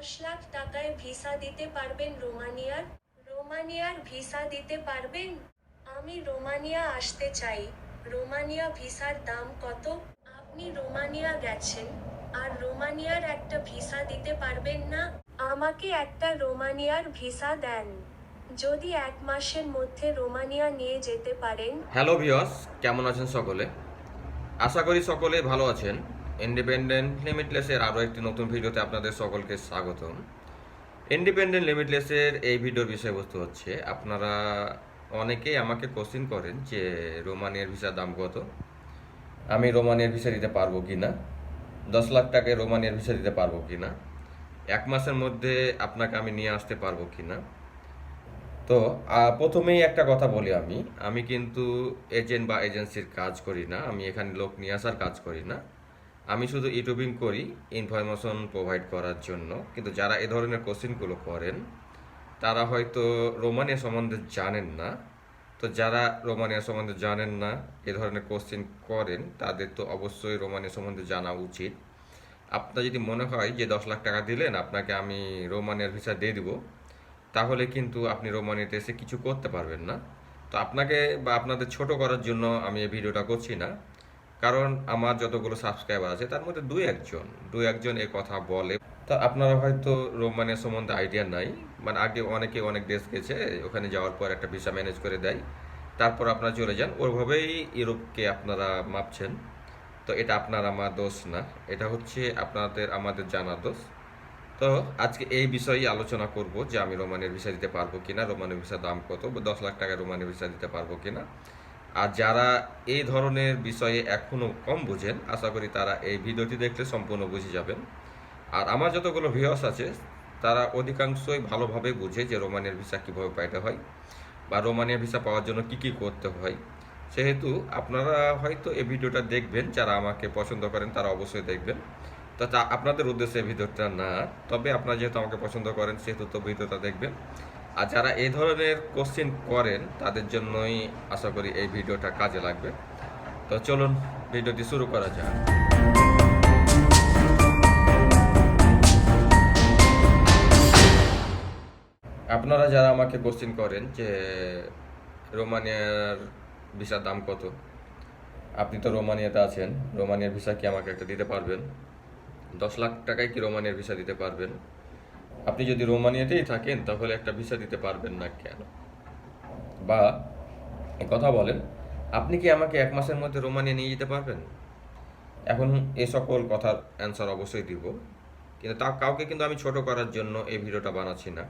দশ লাখ টাকায় ভিসা দিতে পারবেন রোমানিয়ার? রোমানিয়ার ভিসা দিতে পারবেন? আমি রোমানিয়া আসতে চাই। রোমানিয়া ভিসার দাম কত? আপনি রোমানিয়া গেছেন। আর রোমানিয়ার একটা ভিসা দিতে পারবেন না? আমাকে একটা রোমানিয়ার ভিসা দেন। যদি এক মাসের মধ্যে রোমানিয়া নিয়ে যেতে পারেন। হ্যালো ভিওস কেমন আছেন সকলে? আশা করি সকলে ভালো আছেন। ইন্ডিপেন্ডেন্ট লিমিটলেসের আরও একটি নতুন ভিডিওতে আপনাদের সকলকে স্বাগতম। ইন্ডিপেন্ডেন্ট লিমিটলেসের এই ভিডিওর বিষয়বস্তু হচ্ছে, আপনারা অনেকেই আমাকে কোশ্চিন করেন যে রোমানিয়ার ভিসার দাম কত? আমি রোমানিয়ার ভিসা দিতে পারব কি না দশ লাখ টাকায় রোমানিয়ার ভিসা দিতে পারব কি না এক মাসের মধ্যে আপনাকে আমি নিয়ে আসতে পারব কি না তো প্রথমেই একটা কথা বলি আমি। আমি কিন্তু এজেন্ট বা এজেন্সির কাজ করি না। আমি এখানে লোক নিয়ে আসার কাজ করি না। আমি শুধু ইউটিউবিং করি ইনফরমেশন প্রোভাইড করার জন্য। কিন্তু যারা এ ধরনের কোশ্চেনগুলো করেন, তারা হয়তো রোমানিয়া সম্বন্ধে জানেন না। তো যারা রোমানিয়া সম্বন্ধে জানেন না, এ ধরনের কোশ্চেন করেন, তাদের তো অবশ্যই রোমানিয়া সম্বন্ধে জানা উচিত। আপনার যদি মনে হয় যে দশ লাখ টাকা দিলেন, আপনাকে আমি রোমানিয়ার ভিসা দিয়ে দিব, তাহলে কিন্তু আপনি রোমানিয়াতে এসে কিছু করতে পারবেন না। তো আপনাকে বা আপনাদের ছোট করার জন্য আমি এই ভিডিওটা করছি না। কারণ আমার যতগুলো সাবস্ক্রাইবার আছে, তার মধ্যে দুই একজন দুই একজন এ কথা বলে। তো আপনারা হয়তো রোমানিয়া সম্বন্ধে আইডিয়া নাই। মানে আগে অনেকে অনেক দেশ গেছে, ওখানে যাওয়ার পর একটা ভিসা ম্যানেজ করে দেয়। তারপর আপনারা চলে যান। ওইভাবেই ইউরোপকে আপনারা মাপছেন। তো এটা আপনার আমার দোষ না। এটা হচ্ছে আপনাদের আমাদের জানার দোষ। তো আজকে এই বিষয়ে আলোচনা করব যে আমি রোমানের ভিসা দিতে পারব কিনা রোমানের ভিসার দাম কত, দশ লাখ টাকা রোমানের ভিসা দিতে পারব কিনা। আর যারা এই ধরনের বিষয়ে এখনও কম বোঝেন, আশা করি তারা এই ভিডিওটি দেখলে সম্পূর্ণ বুঝে যাবেন। আর আমার যতগুলো ভিউয়ার্স আছে, তারা অধিকাংশই ভালোভাবে বুঝে যে রোমানিয়ার ভিসা কীভাবে পাইতে হয় বা রোমানিয়া ভিসা পাওয়ার জন্য কি কি করতে হয়। সেহেতু আপনারা হয়তো এই ভিডিওটা দেখবেন, যারা আমাকে পছন্দ করেন তারা অবশ্যই দেখবেন। তা আপনাদের উদ্দেশ্যে ভিডিওটা না, তবে আপনারা যেহেতু আমাকে পছন্দ করেন, সেহেতু তো ভিডিওটা দেখবেন। আর যারা এই ধরনের কোশ্চেন করেন, তাদের জন্যই আশা করি এই ভিডিওটা কাজে লাগবে। তো চলুন, ভিডিওটি শুরু করা যাক। আপনারা যারা আমাকে কোশ্চেন করেন যে, রোমানিয়ার ভিসার দাম কত? আপনি তো রোমানিয়াতে আছেন, রোমানিয়ার ভিসা কি আমাকে একটা দিতে পারবেন? দশ লাখ টাকায় কি রোমানিয়ার ভিসা দিতে পারবেন? আপনি যদি রোমানিয়াতেই থাকেন, তাহলে একটা ভিসা দিতে পারবেন না কেন? বা কথা বলেন, আপনি কি আমাকে এক মাসের মধ্যে রোমানিয়া নিয়ে যেতে পারবেন? এখন এ সকল কথার অ্যান্সার অবশ্যই দিব। কিন্তু তা কাউকে কিন্তু আমি ছোট করার জন্য এই ভিডিওটা বানাচ্ছি না।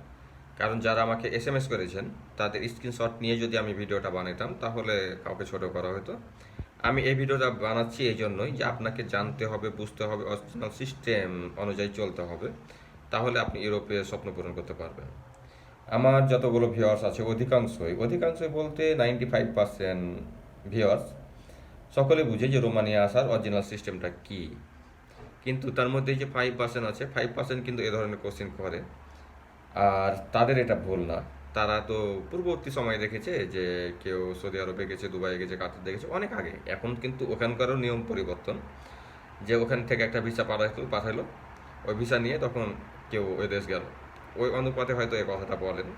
কারণ যারা আমাকে এস এম এস করেছেন, তাদের স্ক্রিনশট নিয়ে যদি আমি ভিডিওটা বানাতাম তাহলে কাউকে ছোট করা হতো। আমি এই ভিডিওটা বানাচ্ছি এই জন্যই যে আপনাকে জানতে হবে, বুঝতে হবে অরিজিনাল সিস্টেম অনুযায়ী চলতে হবে। তাহলে আপনি ইউরোপে স্বপ্ন পূরণ করতে পারবেন। আমার যতগুলো ভিউয়ার্স আছে, অধিকাংশই অধিকাংশই বলতে নাইনটি ফাইভ পার্সেন্ট ভিউয়ার্স সকলে বুঝে যে রোমানিয়া আসার অরিজিনাল সিস্টেমটা কী। কিন্তু তার মধ্যে যে ফাইভ পার্সেন্ট আছে ফাইভ পার্সেন্ট কিন্তু এ ধরনের কোশ্চেন করে। আর তাদের এটা ভুল না। তারা তো পূর্ববর্তী সময়ে দেখেছে যে কেউ সৌদি আরবে গেছে দুবাই গেছে, কাতার দেখেছে অনেক আগে। এখন কিন্তু ওখানকারও নিয়ম পরিবর্তন যে ওখান থেকে একটা ভিসা পাঠাইলো পাঠাইলো। ওই ভিসা নিয়ে তখন কেউ ওই দেশ গেল। ওই অনুপাতে হয়তো এই কথাটা বলেন।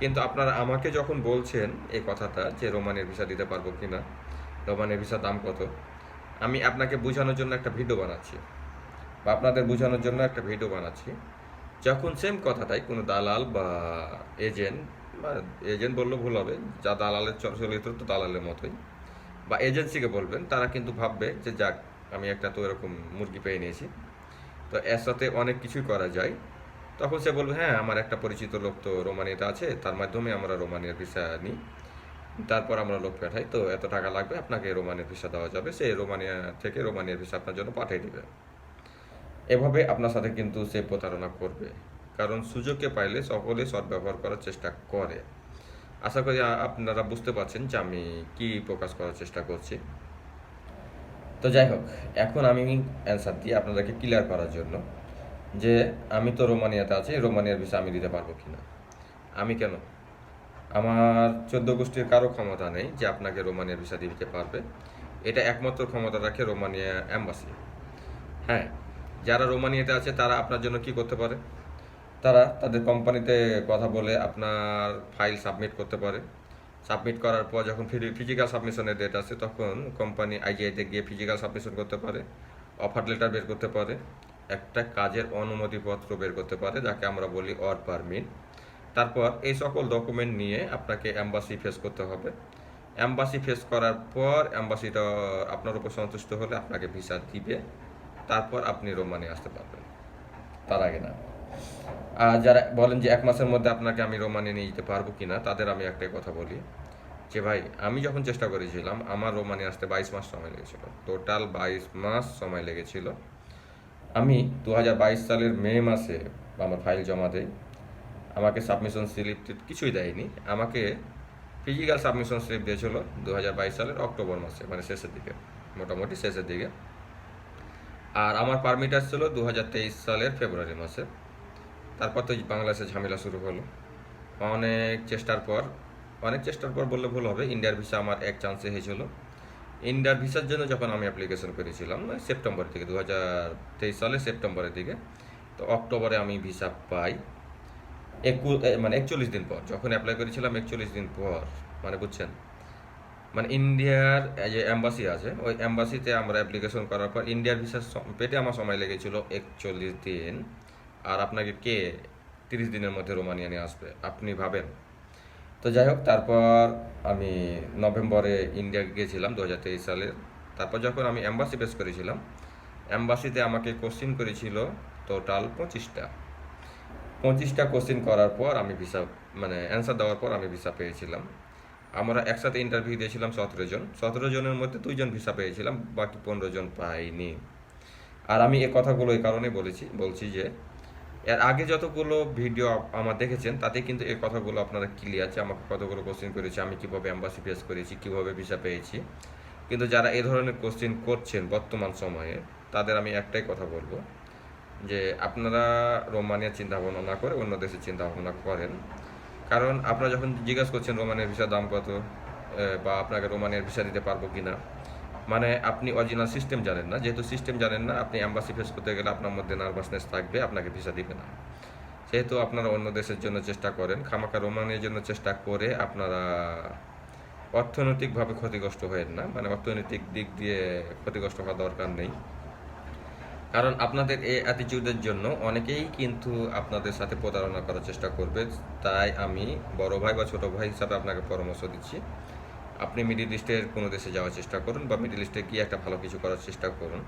কিন্তু আপনারা আমাকে যখন বলছেন এই কথাটা যে রোমানের ভিসা দিতে পারব কি না রোমানের ভিসা দাম কত, আমি আপনাকে বোঝানোর জন্য একটা ভিডিও বানাচ্ছি। বা আপনাদের বোঝানোর জন্য একটা ভিডিও বানাচ্ছি। যখন সেম কথাটাই কোনো দালাল বা এজেন্ট বা এজেন্ট বললে ভুল হবে, যা দালালের চরিত্র তো দালালের মতোই, বা এজেন্সিকে বলবেন, তারা কিন্তু ভাববে যে যাক, আমি একটা তো এরকম মুরগি পেয়ে নিয়েছি। তো এর সাথে অনেক কিছুই করা যায়। তখন সে বলবে হ্যাঁ আমার একটা পরিচিত লোক তো রোমানিয়াতে আছে, তার মাধ্যমে আমরা রোমানিয়ার ভিসা নিই। তারপর আমরা লোক পাঠাই, তো এত টাকা লাগবে, আপনাকে রোমানিয়ার ভিসা দেওয়া যাবে। সে রোমানিয়া থেকে রোমানিয়ার ভিসা আপনার জন্য পাঠিয়ে দেবে। এভাবে আপনার সাথে কিন্তু সে প্রতারণা করবে। কারণ সুযোগকে পাইলে সকলে সদ্ব্যবহার করার চেষ্টা করে। আশা করি আপনারা বুঝতে পারছেন যে আমি কি প্রকাশ করার চেষ্টা করছি। তো যাই হোক, এখন আমি অ্যান্সার দিই আপনাদেরকে ক্লিয়ার করার জন্য যে আমি তো রোমানিয়াতে আছি, রোমানিয়ার ভিসা আমি দিতে পারব কিনা। আমি কেন? আমার চোদ্দ গোষ্ঠীর কারও ক্ষমতা নেই যে আপনাকে রোমানিয়ার ভিসা দিতে পারবে। এটা একমাত্র ক্ষমতা রাখে রোমানিয়া অ্যাম্বাসি হ্যাঁ যারা রোমানিয়াতে আছে, তারা আপনার জন্য কি করতে পারে? তারা তাদের কোম্পানিতে কথা বলে আপনার ফাইল সাবমিট করতে পারে। সাবমিট করার পর যখন ফিজিক্যাল সাবমিশনের ডেট আছে তখন কোম্পানি আইজিআইতে গিয়ে ফিজিক্যাল সাবমিশন করতে পারে অফার লেটার বের করতে পারে, একটা কাজের অনুমতিপত্র বের করতে পারে, যাকে আমরা বলি অর পারমিট তারপর এই সকল ডকুমেন্ট নিয়ে আপনাকে অ্যাম্বাসি ফেস করতে হবে। অ্যাম্বাসি ফেস করার পর অ্যাম্বাসিটা আপনার উপর সন্তুষ্ট হলে আপনাকে ভিসা দিবে। তারপর আপনি রোমানে আসতে পারবেন। তার আগে না। যারা বলেন যে এক মাসের মধ্যে আপনাকে আমি রোমানে নিয়ে যেতে পারব কিনা, তাদের আমি একটাই কথা বলি যে ভাই, আমি যখন চেষ্টা করেছিলাম, আমার রোমানে আসতে বাইশ মাস সময় লেগেছিল। টোটাল বাইশ মাস সময় লেগেছিল। আমি দু হাজার বাইশ সালের মে মাসে আমার ফাইল জমা দেই। আমাকে সাবমিশন স্লিপ কিছুই দেয়নি। আমাকে ফিজিক্যাল সাবমিশন স্লিপ দিয়েছিল দু হাজার বাইশ সালের অক্টোবর মাসে মানে শেষের দিকে, মোটামুটি শেষের দিকে। আর আমার পারমিট আসছিল দু হাজার তেইশ সালের ফেব্রুয়ারি মাসে। তারপর তো বাংলাদেশে ঝামেলা শুরু হলো। অনেক চেষ্টার পর, অনেক চেষ্টার পর বললে ভুল হবে ইন্ডিয়ার ভিসা আমার এক চান্সে হয়েছিল। ইন্ডিয়ার ভিসার জন্য যখন আমি অ্যাপ্লিকেশন করেছিলাম সেপ্টেম্বর থেকে দু হাজার তেইশ সালের সেপ্টেম্বরের দিকে, তো অক্টোবরে আমি ভিসা পাই। একু মানে একচল্লিশ দিন পর, যখন অ্যাপ্লাই করেছিলাম একচল্লিশ দিন পর মানে বুঝছেন? মানে ইন্ডিয়ার যে অ্যাম্বাসি আছে, ওই অ্যাম্বাসিতে আমরা অ্যাপ্লিকেশন করার পর ইন্ডিয়ার ভিসা পেতে আমার সময় লেগেছিল একচল্লিশ দিন। আর আপনাকে কে তিরিশ দিনের মধ্যে রোমানিয়া নিয়ে আসবে? আপনি ভাবেন। তো যাই হোক, তারপর আমি নভেম্বরে ইন্ডিয়া গিয়েছিলাম দু হাজার তেইশ সালের তারপর যখন আমি অ্যাম্বাসি পেশ করেছিলাম অ্যাম্বাসিতে আমাকে কোশ্চিন করেছিল টোটাল পঁচিশটা। পঁচিশটা কোশ্চিন করার পর আমি ভিসা মানে অ্যান্সার দেওয়ার পর আমি ভিসা পেয়েছিলাম। আমরা একসাথে ইন্টারভিউ দিয়েছিলাম সতেরো জন। সতেরো জনের মধ্যে দুইজন ভিসা পেয়েছিলাম, বাকি পনেরো জন পাইনি। আর আমি এ কথাগুলো এই কারণে বলেছি, বলছি যে এর আগে যতগুলো ভিডিও আমার দেখেছেন তাতে কিন্তু এই কথাগুলো আপনারা ক্লিয়ার আছে। আমাকে কতগুলো কোশ্চেন করেছে, আমি কীভাবে অ্যাম্বাসি ফেস করেছি, কীভাবে ভিসা পেয়েছি। কিন্তু যারা এ ধরনের কোশ্চেন করছেন বর্তমান সময়ে, তাদের আমি একটাই কথা বলব, যে আপনারা রোমানিয়ার চিন্তা ভাবনা না করে অন্য দেশের চিন্তা ভাবনা করেন। কারণ আপনারা যখন জিজ্ঞাসা করছেন রোমানিয়ার ভিসার দাম কত বা আপনাকে রোমানিয়ার ভিসা দিতে পারব কিনা মানে আপনি অরিজিনাল সিস্টেম জানেন না। যেহেতু সিস্টেম জানেন না, আপনি অ্যাম্বাসি ফেস করতে গেলে আপনার মধ্যে নার্ভাসনেস থাকবে, আপনাকে ভিসা দিবে না। সেহেতু আপনারা অন্য দেশের জন্য চেষ্টা করেন খামাকা রোমানের জন্য চেষ্টা করে আপনারা অর্থনৈতিকভাবে ক্ষতিগ্রস্ত হয়েন না। মানে অর্থনৈতিক দিক দিয়ে ক্ষতিগ্রস্ত হওয়া দরকার নেই। কারণ আপনাদের এই অ্যাটিটিউডের জন্য অনেকেই কিন্তু আপনাদের সাথে প্রতারণা করার চেষ্টা করবে। তাই আমি বড় ভাই বা ছোট ভাই হিসাবে আপনাকে পরামর্শ দিচ্ছি। আপনি মিডিল ইস্টের কোনো দেশে যাওয়ার চেষ্টা করুন বা মিডিল ইস্টে গিয়ে একটা ভালো কিছু করার চেষ্টা করুন।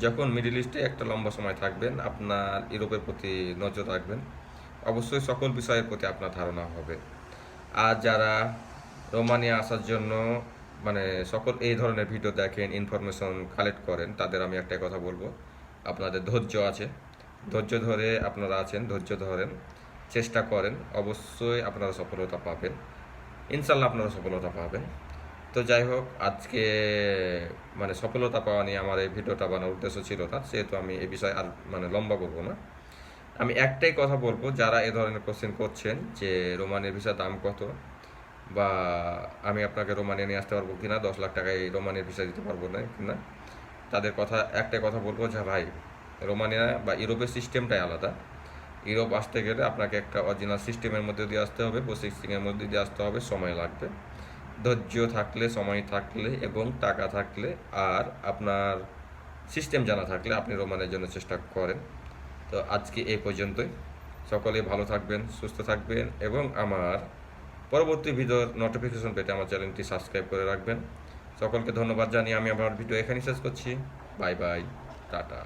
যখন মিডিল ইস্টে একটা লম্বা সময় থাকবেন, আপনার ইউরোপের প্রতি নজর রাখবেন। অবশ্যই সকল বিষয়ের প্রতি আপনার ধারণা হবে। আর যারা রোমানিয়া আসার জন্য মানে সকল এই ধরনের ভিডিও দেখেন, ইনফরমেশন কালেক্ট করেন, তাদের আমি একটা কথা বলব, আপনাদের ধৈর্য আছে। ধৈর্য ধরে আপনারা আছেন, ধৈর্য ধরেন, চেষ্টা করেন, অবশ্যই আপনারা সফলতা পাবেন। ইনশাল্লাহ আপনারা সফলতা পাবেন। তো যাই হোক, আজকে মানে সফলতা পাওয়া নিয়ে আমার এই ভিডিওটা বানানোর উদ্দেশ্য ছিল না সেহেতু আমি এই বিষয়ে আর মানে লম্বা করব না। আমি একটাই কথা বলব, যারা এ ধরনের কোশ্চেন করছেন যে রোমানের ভিসার দাম কত, বা আমি আপনাকে রোমানিয়া নিয়ে আসতে পারব কিনা, দশ লাখ টাকায় রোমানের ভিসা দিতে পারব না কিনা, তাদের কথা, একটাই কথা বলব যে ভাই, রোমানিয়া বা ইউরোপের সিস্টেমটাই আলাদা। ইউরোপ আসতে গেলে আপনাকে একটা অরিজিনাল সিস্টেমের মধ্যে দিয়ে আসতে হবে প্রসেসিংয়ের মধ্যে দিয়ে আসতে হবে, সময় লাগবে। ধৈর্য থাকলে, সময় থাকলে এবং টাকা থাকলে আর আপনার সিস্টেম জানা থাকলে আপনি রোমানের জন্য চেষ্টা করেন। তো আজকে এই পর্যন্তই। সকলে ভালো থাকবেন, সুস্থ থাকবেন এবং আমার পরবর্তী ভিডিওর নোটিফিকেশন পেতে আমার চ্যানেলটি সাবস্ক্রাইব করে রাখবেন। সকলকে ধন্যবাদ জানিয়ে আমি আমার ভিডিও এখানেই শেষ করছি। Bye bye, tata.